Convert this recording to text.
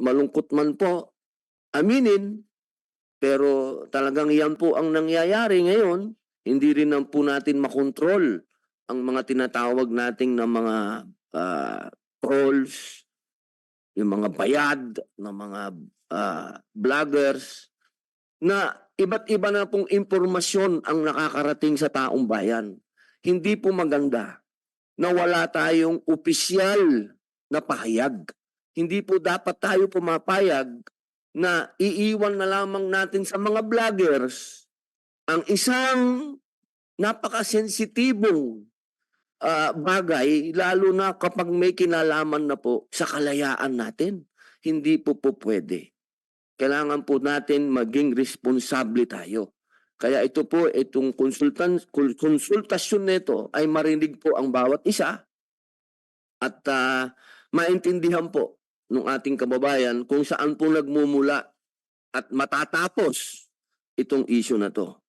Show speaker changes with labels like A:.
A: malungkot man po aminin, pero talagang yan po ang nangyayari ngayon. Hindi rin naman po natin makontrol ang mga tinatawag nating na mga ah, trolls, yung mga bayad, ng mga ah, vloggers, na iba't iba na pong impormasyon ang nakakarating sa taong bayan. Hindi po maganda na wala tayong opisyal na pahayag. Hindi po dapat tayo pumapayag na iiwan na lamang natin sa mga vloggers ang isang napakasensitibong ah, bagay lalo na kapag may kinalaman na po sa kalayaan natin. Hindi po po pwede. Kailangan po natin maging responsable tayo. Kaya ito po, itong konsultan, konsultasyon nito ay marinig po ang bawat isa at ah, maintindihan po ng ating kababayan kung saan po nagmumula at matatapos itong issue na to.